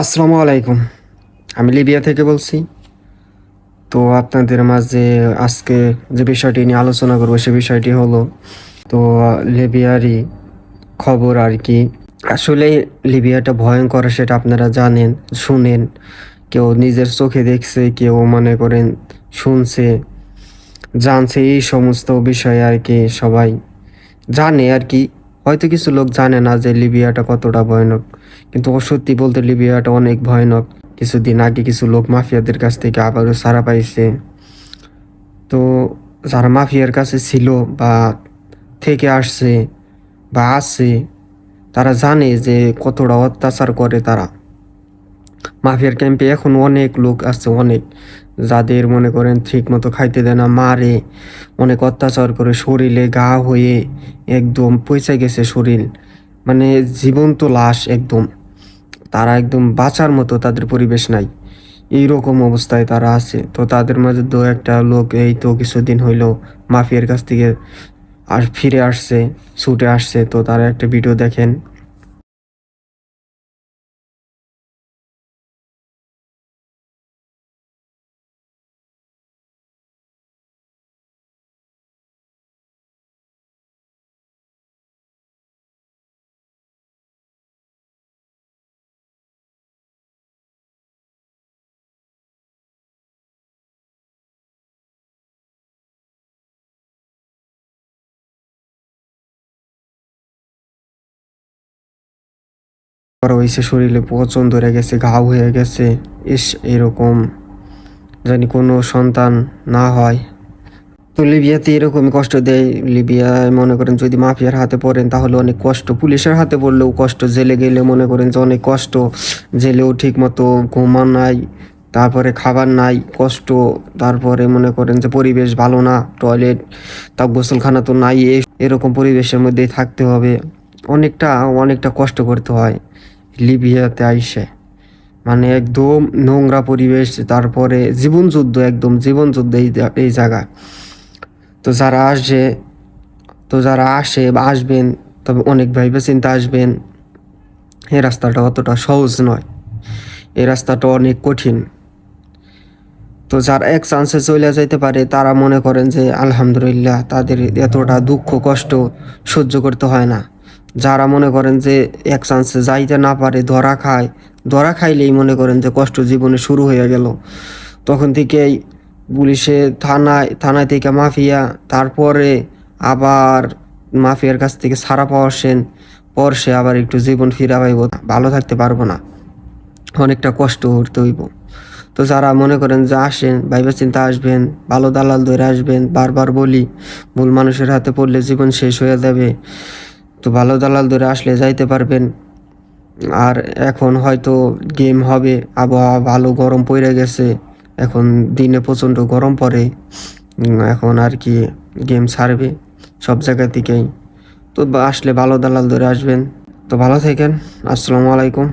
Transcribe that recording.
আসসালামু আলাইকুম। আমি লিবিয়া থেকে বলছি। তো আপনাদের মাঝে আজকে যে বিষয়টি নিয়ে আলোচনা করব সে বিষয়টি হলো, তো লিবিয়ারই খবর আর কি। আসলে লিবিয়াটা ভয়ঙ্কর সেটা আপনারা জানেন, শুনেন। কেউ নিজের চোখে দেখছে, কেউ মনে করেন শুনছে, জানছে, এই সমস্ত বিষয়ে আর কি সবাই জানে আর কি। হয়তো কিছু লোক জানে না যে লিবিয়াটা কতটা ভয়ানক। কিন্তু সত্যি বলতে লিবিয়াটা অনেক ভয়ানক। কিছুদিন আগে কিছু লোক মাফিয়াদের কাছ থেকে আবারও সারা পাইছে। তো যারা মাফিয়ার কাছে ছিল বা থেকে আসছে বা আসছে তারা জানে যে কতটা অত্যাচার করে তারা। মাফিয়ার ক্যাম্পে এখন অনেক লোক আছে, অনেক। যাদের মনে করেন ঠিক মতো খাইতে দেয় না, মারে। অনেক অত্যাচার করে শরীরে গা হয়ে একদম পয়সা গেছে শরীর। মানে জীবন্ত লাশ একদম। তারা একদম বাঁচার মতো তাদের পরিবেশ নাই। এইরকম অবস্থায় তারা আছে। তো তাদের মাঝে দু একটা লোক এই তো কিছুদিন হইল মাফিয়ার কাছ থেকে আর ফিরে আসছে, ছুটে আসছে। তো তারা একটা ভিডিও দেখেন। বড় হয়েছে শরীরে পচন ধরে গেছে ঘাও হয়ে গেছে, ইস, এরকম। জানি কোনো সন্তান না হয়। তো লিবিয়াতে এরকমই কষ্ট দেয়। লিবিয়ায় মনে করেন যদি মাফিয়ার হাতে পড়েন তাহলে অনেক কষ্ট। পুলিশের হাতে পড়লেও কষ্ট, জেলে গেলে মনে করেন যে অনেক কষ্ট। জেলেও ঠিক মতো ঘুমান নাই, তারপরে খাবার নাই, কষ্ট। তারপরে মনে করেন যে পরিবেশ ভালো না, টয়লেট তা গোসলখানা তো নাই এরকম পরিবেশের মধ্যেই থাকতে হবে। অনেকটা অনেকটা কষ্ট করতে হয়। লিবিয়াতে আইসে। মানে একদম নোংরা পরিবেশ, তারপরে জীবন যুদ্ধ, একদম জীবন যুদ্ধ এই এই জায়গা। তো যারা আসে, তো যারা আসে বা আসবেন, তবে অনেক ভাইবে চিন্তা আসবেন, এই রাস্তাটা অতটা সহজ নয়। এই রাস্তাটা অনেক কঠিন। তো যারা এক চান্সে চলে যাইতে পারে, তারা মনে করেন যে, আলহামদুলিল্লাহ, তাদের এতটা দুঃখ, কষ্ট সহ্য করতে হয় না। যারা মনে করেন যে এক চান্সে যাইতে না পারে, ধরা খায়, ধরা খাইলেই মনে করেন যে কষ্ট জীবনে শুরু হয়ে গেল। তখন থেকেই পুলিশে থানায় থানায় থেকে মাফিয়া, তারপরে আবার মাফিয়ার কাছ থেকে ছাড়া পাওয়ার সেন পর সে আবার একটু জীবন ফিরা পাইব, ভালো থাকতে পারব না। অনেকটা কষ্ট করতে হইব। তো যারা মনে করেন যে আসেন, ভাইবা চিন্তা আসবেন, ভালো দালাল ধরে আসবেন, বারবার বলি, ভুল মানুষের হাতে পড়লে জীবন শেষ হয়ে যাবে। তো ভালো দালাল ধরে আসলে যাইতে পারবেন। আর এখন হয়তো গেম হবে, আবহাওয়া ভালো গরম পড়ে গেছে, এখন দিনে প্রচণ্ড গরম পড়ে এখন আর কি গেম ছাড়বে সব জায়গা থেকেই। তো আসলে ভালো দালাল ধরে আসবেন। তো ভালো থাকেন, আসসালামু আলাইকুম।